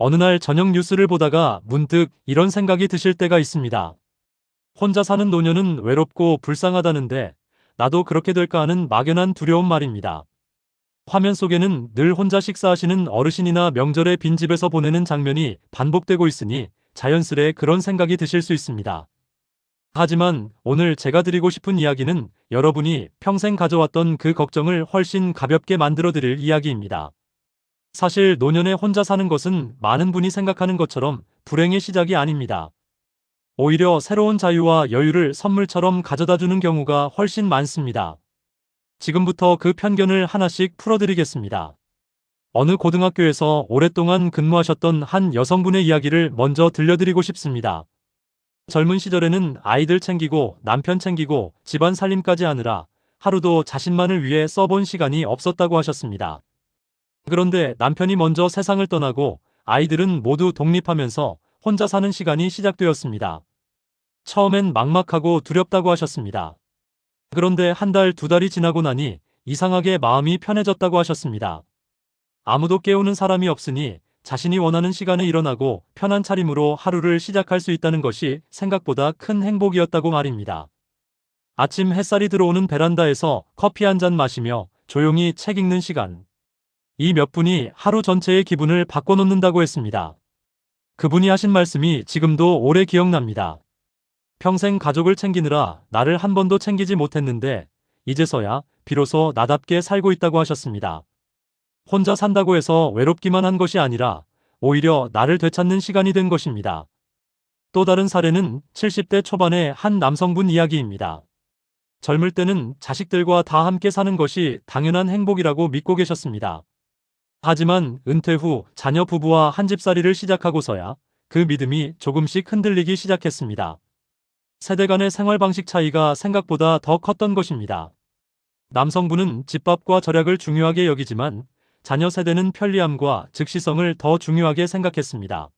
어느 날 저녁 뉴스를 보다가 문득 이런 생각이 드실 때가 있습니다. 혼자 사는 노년은 외롭고 불쌍하다는데 나도 그렇게 될까 하는 막연한 두려움 말입니다. 화면 속에는 늘 혼자 식사하시는 어르신이나 명절에 빈집에서 보내는 장면이 반복되고 있으니 자연스레 그런 생각이 드실 수 있습니다. 하지만 오늘 제가 드리고 싶은 이야기는 여러분이 평생 가져왔던 그 걱정을 훨씬 가볍게 만들어 드릴 이야기입니다. 사실 노년에 혼자 사는 것은 많은 분이 생각하는 것처럼 불행의 시작이 아닙니다. 오히려 새로운 자유와 여유를 선물처럼 가져다 주는 경우가 훨씬 많습니다. 지금부터 그 편견을 하나씩 풀어드리겠습니다. 어느 고등학교에서 오랫동안 근무하셨던 한 여성분의 이야기를 먼저 들려드리고 싶습니다. 젊은 시절에는 아이들 챙기고 남편 챙기고 집안 살림까지 하느라 하루도 자신만을 위해 써본 시간이 없었다고 하셨습니다. 그런데 남편이 먼저 세상을 떠나고 아이들은 모두 독립하면서 혼자 사는 시간이 시작되었습니다. 처음엔 막막하고 두렵다고 하셨습니다. 그런데 한 달, 두 달이 지나고 나니 이상하게 마음이 편해졌다고 하셨습니다. 아무도 깨우는 사람이 없으니 자신이 원하는 시간에 일어나고 편한 차림으로 하루를 시작할 수 있다는 것이 생각보다 큰 행복이었다고 말입니다. 아침 햇살이 들어오는 베란다에서 커피 한 잔 마시며 조용히 책 읽는 시간. 이 몇 분이 하루 전체의 기분을 바꿔놓는다고 했습니다. 그분이 하신 말씀이 지금도 오래 기억납니다. 평생 가족을 챙기느라 나를 한 번도 챙기지 못했는데 이제서야 비로소 나답게 살고 있다고 하셨습니다. 혼자 산다고 해서 외롭기만 한 것이 아니라 오히려 나를 되찾는 시간이 된 것입니다. 또 다른 사례는 70대 초반의 한 남성분 이야기입니다. 젊을 때는 자식들과 다 함께 사는 것이 당연한 행복이라고 믿고 계셨습니다. 하지만 은퇴 후 자녀 부부와 한 집살이를 시작하고서야 그 믿음이 조금씩 흔들리기 시작했습니다. 세대 간의 생활 방식 차이가 생각보다 더 컸던 것입니다. 남성분은 집밥과 절약을 중요하게 여기지만 자녀 세대는 편리함과 즉시성을 더 중요하게 생각했습니다.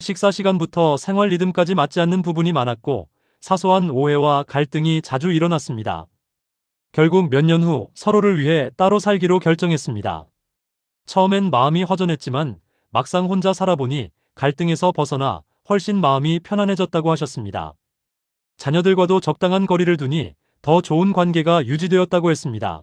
식사 시간부터 생활 리듬까지 맞지 않는 부분이 많았고 사소한 오해와 갈등이 자주 일어났습니다. 결국 몇 년 후 서로를 위해 따로 살기로 결정했습니다. 처음엔 마음이 허전했지만 막상 혼자 살아보니 갈등에서 벗어나 훨씬 마음이 편안해졌다고 하셨습니다. 자녀들과도 적당한 거리를 두니 더 좋은 관계가 유지되었다고 했습니다.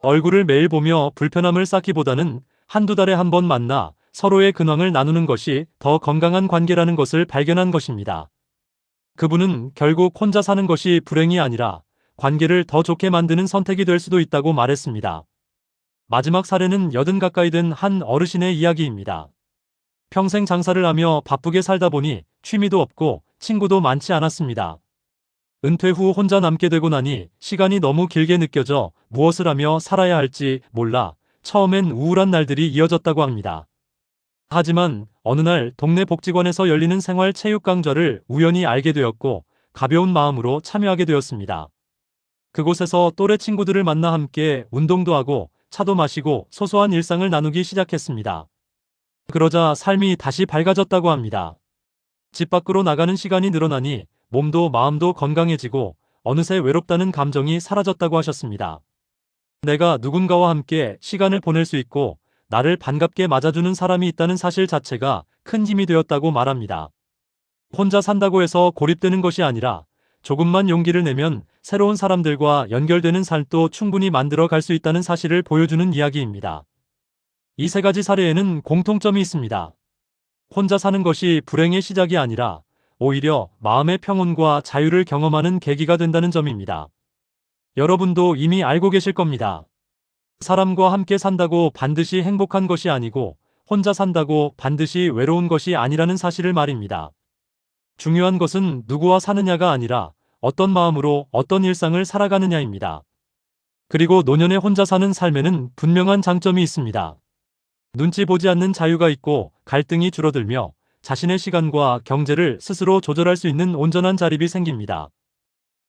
얼굴을 매일 보며 불편함을 쌓기보다는 한두 달에 한 번 만나 서로의 근황을 나누는 것이 더 건강한 관계라는 것을 발견한 것입니다. 그분은 결국 혼자 사는 것이 불행이 아니라 관계를 더 좋게 만드는 선택이 될 수도 있다고 말했습니다. 마지막 사례는 여든 가까이 된 한 어르신의 이야기입니다. 평생 장사를 하며 바쁘게 살다 보니 취미도 없고 친구도 많지 않았습니다. 은퇴 후 혼자 남게 되고 나니 시간이 너무 길게 느껴져 무엇을 하며 살아야 할지 몰라 처음엔 우울한 날들이 이어졌다고 합니다. 하지만 어느 날 동네 복지관에서 열리는 생활 체육 강좌를 우연히 알게 되었고 가벼운 마음으로 참여하게 되었습니다. 그곳에서 또래 친구들을 만나 함께 운동도 하고 차도 마시고 소소한 일상을 나누기 시작했습니다. 그러자 삶이 다시 밝아졌다고 합니다. 집 밖으로 나가는 시간이 늘어나니 몸도 마음도 건강해지고 어느새 외롭다는 감정이 사라졌다고 하셨습니다. 내가 누군가와 함께 시간을 보낼 수 있고 나를 반갑게 맞아주는 사람이 있다는 사실 자체가 큰 힘이 되었다고 말합니다. 혼자 산다고 해서 고립되는 것이 아니라 조금만 용기를 내면 새로운 사람들과 연결되는 삶도 충분히 만들어 갈 수 있다는 사실을 보여주는 이야기입니다. 이 세 가지 사례에는 공통점이 있습니다. 혼자 사는 것이 불행의 시작이 아니라 오히려 마음의 평온과 자유를 경험하는 계기가 된다는 점입니다. 여러분도 이미 알고 계실 겁니다. 사람과 함께 산다고 반드시 행복한 것이 아니고 혼자 산다고 반드시 외로운 것이 아니라는 사실을 말입니다. 중요한 것은 누구와 사느냐가 아니라 어떤 마음으로 어떤 일상을 살아가느냐입니다. 그리고 노년에 혼자 사는 삶에는 분명한 장점이 있습니다. 눈치 보지 않는 자유가 있고 갈등이 줄어들며 자신의 시간과 경제를 스스로 조절할 수 있는 온전한 자립이 생깁니다.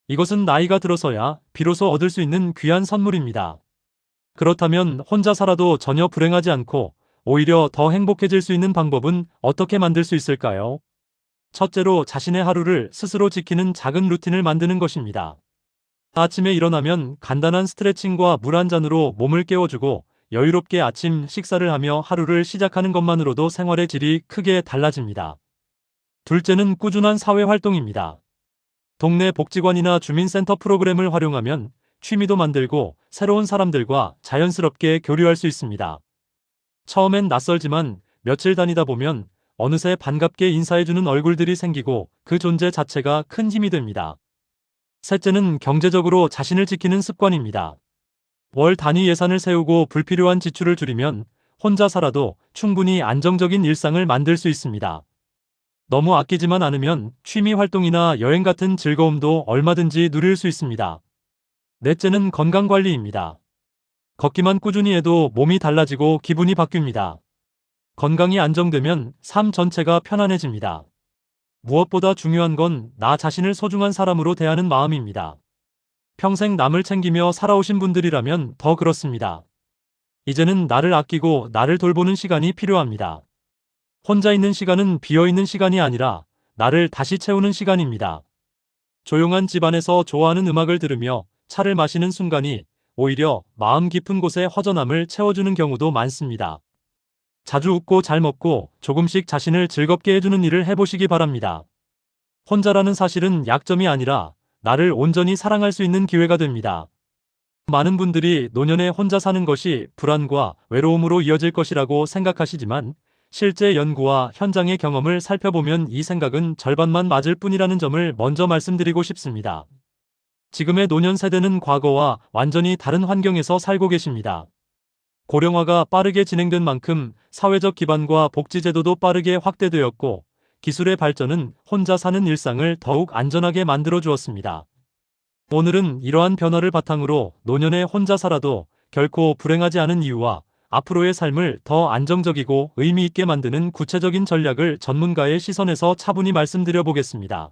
이것은 나이가 들어서야 비로소 얻을 수 있는 귀한 선물입니다. 그렇다면 혼자 살아도 전혀 불행하지 않고 오히려 더 행복해질 수 있는 방법은 어떻게 만들 수 있을까요? 첫째로 자신의 하루를 스스로 지키는 작은 루틴을 만드는 것입니다. 아침에 일어나면 간단한 스트레칭과 물 한 잔으로 몸을 깨워주고 여유롭게 아침 식사를 하며 하루를 시작하는 것만으로도 생활의 질이 크게 달라집니다. 둘째는 꾸준한 사회 활동입니다. 동네 복지관이나 주민센터 프로그램을 활용하면 취미도 만들고 새로운 사람들과 자연스럽게 교류할 수 있습니다. 처음엔 낯설지만 며칠 다니다 보면 어느새 반갑게 인사해주는 얼굴들이 생기고 그 존재 자체가 큰 힘이 됩니다. 셋째는 경제적으로 자신을 지키는 습관입니다. 월 단위 예산을 세우고 불필요한 지출을 줄이면 혼자 살아도 충분히 안정적인 일상을 만들 수 있습니다. 너무 아끼지만 않으면 취미 활동이나 여행 같은 즐거움도 얼마든지 누릴 수 있습니다. 넷째는 건강관리입니다. 걷기만 꾸준히 해도 몸이 달라지고 기분이 바뀝니다. 건강이 안정되면 삶 전체가 편안해집니다. 무엇보다 중요한 건 나 자신을 소중한 사람으로 대하는 마음입니다. 평생 남을 챙기며 살아오신 분들이라면 더 그렇습니다. 이제는 나를 아끼고 나를 돌보는 시간이 필요합니다. 혼자 있는 시간은 비어있는 시간이 아니라 나를 다시 채우는 시간입니다. 조용한 집안에서 좋아하는 음악을 들으며 차를 마시는 순간이 오히려 마음 깊은 곳에 허전함을 채워주는 경우도 많습니다. 자주 웃고 잘 먹고 조금씩 자신을 즐겁게 해주는 일을 해보시기 바랍니다. 혼자라는 사실은 약점이 아니라 나를 온전히 사랑할 수 있는 기회가 됩니다. 많은 분들이 노년에 혼자 사는 것이 불안과 외로움으로 이어질 것이라고 생각하시지만 실제 연구와 현장의 경험을 살펴보면 이 생각은 절반만 맞을 뿐이라는 점을 먼저 말씀드리고 싶습니다. 지금의 노년 세대는 과거와 완전히 다른 환경에서 살고 계십니다. 고령화가 빠르게 진행된 만큼 사회적 기반과 복지제도도 빠르게 확대되었고 기술의 발전은 혼자 사는 일상을 더욱 안전하게 만들어 주었습니다. 오늘은 이러한 변화를 바탕으로 노년에 혼자 살아도 결코 불행하지 않은 이유와 앞으로의 삶을 더 안정적이고 의미 있게 만드는 구체적인 전략을 전문가의 시선에서 차분히 말씀드려 보겠습니다.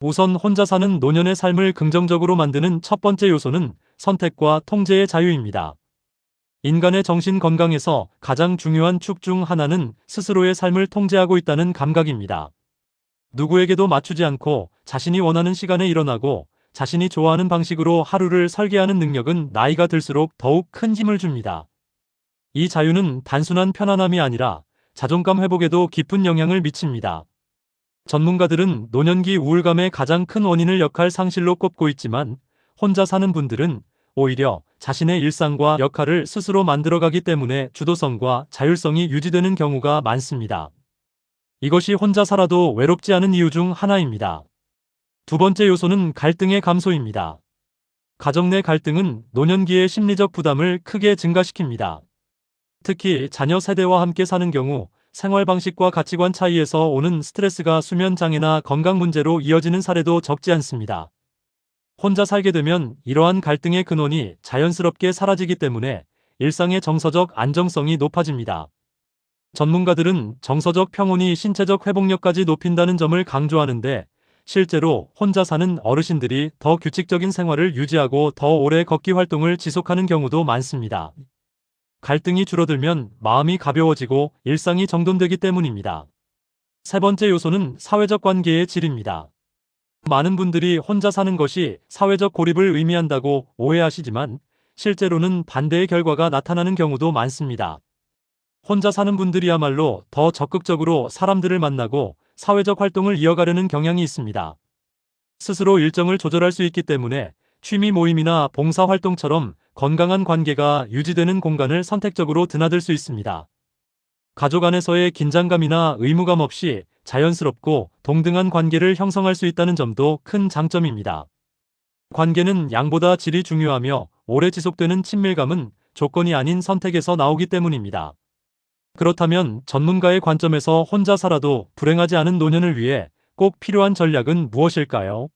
우선 혼자 사는 노년의 삶을 긍정적으로 만드는 첫 번째 요소는 선택과 통제의 자유입니다. 인간의 정신 건강에서 가장 중요한 축 중 하나는 스스로의 삶을 통제하고 있다는 감각입니다. 누구에게도 맞추지 않고 자신이 원하는 시간에 일어나고 자신이 좋아하는 방식으로 하루를 설계하는 능력은 나이가 들수록 더욱 큰 힘을 줍니다. 이 자유는 단순한 편안함이 아니라 자존감 회복에도 깊은 영향을 미칩니다. 전문가들은 노년기 우울감의 가장 큰 원인을 역할 상실로 꼽고 있지만 혼자 사는 분들은 오히려 자신의 일상과 역할을 스스로 만들어가기 때문에 주도성과 자율성이 유지되는 경우가 많습니다. 이것이 혼자 살아도 외롭지 않은 이유 중 하나입니다. 두 번째 요소는 갈등의 감소입니다. 가정 내 갈등은 노년기의 심리적 부담을 크게 증가시킵니다. 특히 자녀 세대와 함께 사는 경우 생활 방식과 가치관 차이에서 오는 스트레스가 수면 장애나 건강 문제로 이어지는 사례도 적지 않습니다. 혼자 살게 되면 이러한 갈등의 근원이 자연스럽게 사라지기 때문에 일상의 정서적 안정성이 높아집니다. 전문가들은 정서적 평온이 신체적 회복력까지 높인다는 점을 강조하는데 실제로 혼자 사는 어르신들이 더 규칙적인 생활을 유지하고 더 오래 걷기 활동을 지속하는 경우도 많습니다. 갈등이 줄어들면 마음이 가벼워지고 일상이 정돈되기 때문입니다. 세 번째 요소는 사회적 관계의 질입니다. 많은 분들이 혼자 사는 것이 사회적 고립을 의미한다고 오해하시지만 실제로는 반대의 결과가 나타나는 경우도 많습니다. 혼자 사는 분들이야말로 더 적극적으로 사람들을 만나고 사회적 활동을 이어가려는 경향이 있습니다. 스스로 일정을 조절할 수 있기 때문에 취미 모임이나 봉사 활동처럼 건강한 관계가 유지되는 공간을 선택적으로 드나들 수 있습니다. 가족 안에서의 긴장감이나 의무감 없이 자연스럽고 동등한 관계를 형성할 수 있다는 점도 큰 장점입니다. 관계는 양보다 질이 중요하며 오래 지속되는 친밀감은 조건이 아닌 선택에서 나오기 때문입니다. 그렇다면 전문가의 관점에서 혼자 살아도 불행하지 않은 노년을 위해 꼭 필요한 전략은 무엇일까요?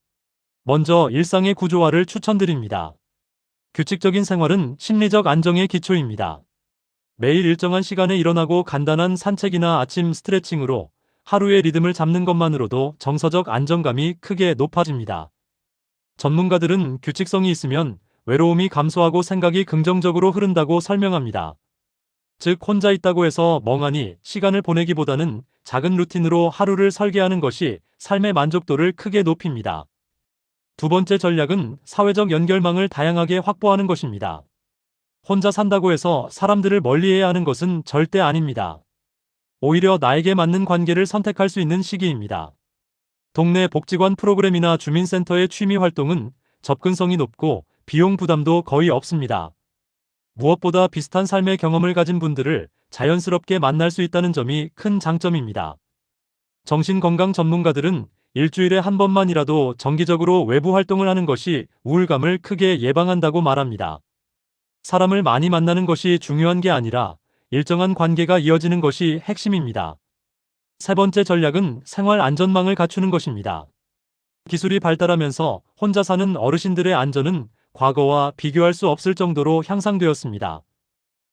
먼저 일상의 구조화를 추천드립니다. 규칙적인 생활은 심리적 안정의 기초입니다. 매일 일정한 시간에 일어나고 간단한 산책이나 아침 스트레칭으로 하루의 리듬을 잡는 것만으로도 정서적 안정감이 크게 높아집니다. 전문가들은 규칙성이 있으면 외로움이 감소하고 생각이 긍정적으로 흐른다고 설명합니다. 즉 혼자 있다고 해서 멍하니 시간을 보내기보다는 작은 루틴으로 하루를 설계하는 것이 삶의 만족도를 크게 높입니다. 두 번째 전략은 사회적 연결망을 다양하게 확보하는 것입니다. 혼자 산다고 해서 사람들을 멀리해야 하는 것은 절대 아닙니다. 오히려 나에게 맞는 관계를 선택할 수 있는 시기입니다. 동네 복지관 프로그램이나 주민센터의 취미 활동은 접근성이 높고 비용 부담도 거의 없습니다. 무엇보다 비슷한 삶의 경험을 가진 분들을 자연스럽게 만날 수 있다는 점이 큰 장점입니다. 정신건강 전문가들은 일주일에 한 번만이라도 정기적으로 외부 활동을 하는 것이 우울감을 크게 예방한다고 말합니다. 사람을 많이 만나는 것이 중요한 게 아니라 일정한 관계가 이어지는 것이 핵심입니다. 세 번째 전략은 생활 안전망을 갖추는 것입니다. 기술이 발달하면서 혼자 사는 어르신들의 안전은 과거와 비교할 수 없을 정도로 향상되었습니다.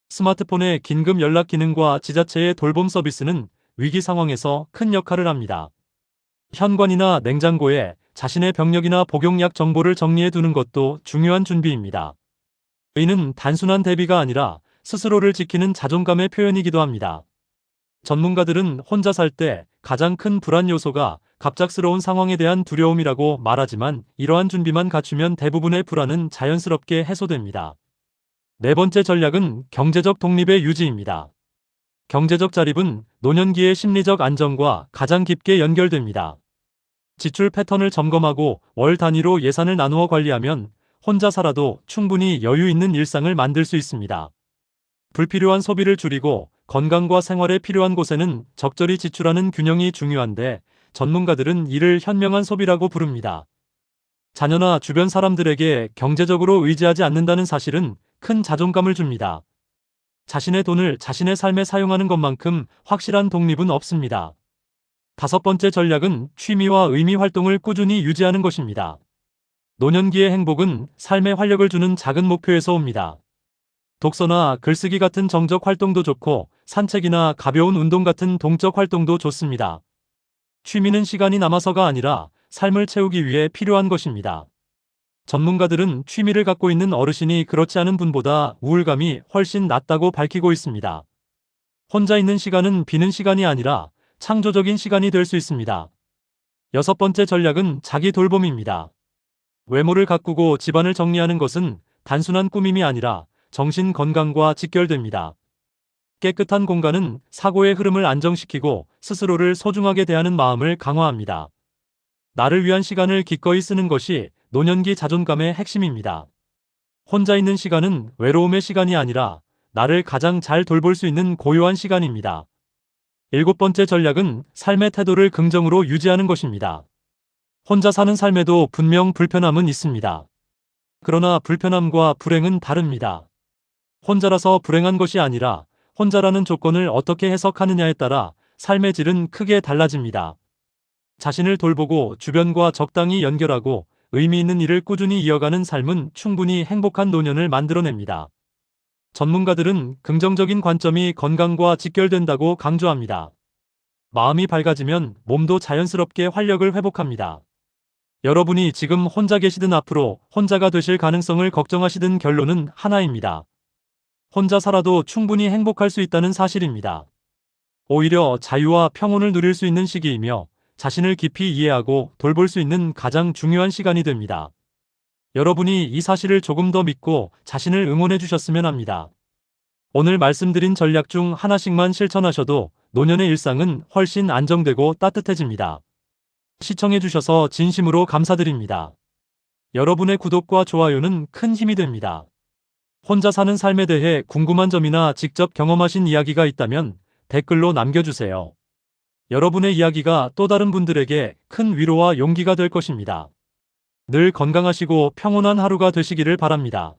스마트폰의 긴급 연락 기능과 지자체의 돌봄 서비스는 위기 상황에서 큰 역할을 합니다. 현관이나 냉장고에 자신의 병력이나 복용약 정보를 정리해 두는 것도 중요한 준비입니다. 이는 단순한 대비가 아니라 스스로를 지키는 자존감의 표현이기도 합니다. 전문가들은 혼자 살 때 가장 큰 불안 요소가 갑작스러운 상황에 대한 두려움이라고 말하지만 이러한 준비만 갖추면 대부분의 불안은 자연스럽게 해소됩니다. 네 번째 전략은 경제적 독립의 유지입니다. 경제적 자립은 노년기의 심리적 안정과 가장 깊게 연결됩니다. 지출 패턴을 점검하고 월 단위로 예산을 나누어 관리하면 혼자 살아도 충분히 여유 있는 일상을 만들 수 있습니다. 불필요한 소비를 줄이고 건강과 생활에 필요한 곳에는 적절히 지출하는 균형이 중요한데 전문가들은 이를 현명한 소비라고 부릅니다. 자녀나 주변 사람들에게 경제적으로 의지하지 않는다는 사실은 큰 자존감을 줍니다. 자신의 돈을 자신의 삶에 사용하는 것만큼 확실한 독립은 없습니다. 다섯 번째 전략은 취미와 의미 활동을 꾸준히 유지하는 것입니다. 노년기의 행복은 삶에 활력을 주는 작은 목표에서 옵니다. 독서나 글쓰기 같은 정적 활동도 좋고 산책이나 가벼운 운동 같은 동적 활동도 좋습니다. 취미는 시간이 남아서가 아니라 삶을 채우기 위해 필요한 것입니다. 전문가들은 취미를 갖고 있는 어르신이 그렇지 않은 분보다 우울감이 훨씬 낮다고 밝히고 있습니다. 혼자 있는 시간은 비는 시간이 아니라 창조적인 시간이 될 수 있습니다. 여섯 번째 전략은 자기 돌봄입니다. 외모를 가꾸고 집안을 정리하는 것은 단순한 꾸밈이 아니라 정신 건강과 직결됩니다. 깨끗한 공간은 사고의 흐름을 안정시키고 스스로를 소중하게 대하는 마음을 강화합니다. 나를 위한 시간을 기꺼이 쓰는 것이 노년기 자존감의 핵심입니다. 혼자 있는 시간은 외로움의 시간이 아니라 나를 가장 잘 돌볼 수 있는 고요한 시간입니다. 일곱 번째 전략은 삶의 태도를 긍정으로 유지하는 것입니다. 혼자 사는 삶에도 분명 불편함은 있습니다. 그러나 불편함과 불행은 다릅니다. 혼자라서 불행한 것이 아니라 혼자라는 조건을 어떻게 해석하느냐에 따라 삶의 질은 크게 달라집니다. 자신을 돌보고 주변과 적당히 연결하고 의미 있는 일을 꾸준히 이어가는 삶은 충분히 행복한 노년을 만들어냅니다. 전문가들은 긍정적인 관점이 건강과 직결된다고 강조합니다. 마음이 밝아지면 몸도 자연스럽게 활력을 회복합니다. 여러분이 지금 혼자 계시든 앞으로 혼자가 되실 가능성을 걱정하시든 결론은 하나입니다. 혼자 살아도 충분히 행복할 수 있다는 사실입니다. 오히려 자유와 평온을 누릴 수 있는 시기이며 자신을 깊이 이해하고 돌볼 수 있는 가장 중요한 시간이 됩니다. 여러분이 이 사실을 조금 더 믿고 자신을 응원해 주셨으면 합니다. 오늘 말씀드린 전략 중 하나씩만 실천하셔도 노년의 일상은 훨씬 안정되고 따뜻해집니다. 시청해 주셔서 진심으로 감사드립니다. 여러분의 구독과 좋아요는 큰 힘이 됩니다. 혼자 사는 삶에 대해 궁금한 점이나 직접 경험하신 이야기가 있다면 댓글로 남겨주세요. 여러분의 이야기가 또 다른 분들에게 큰 위로와 용기가 될 것입니다. 늘 건강하시고 평온한 하루가 되시기를 바랍니다.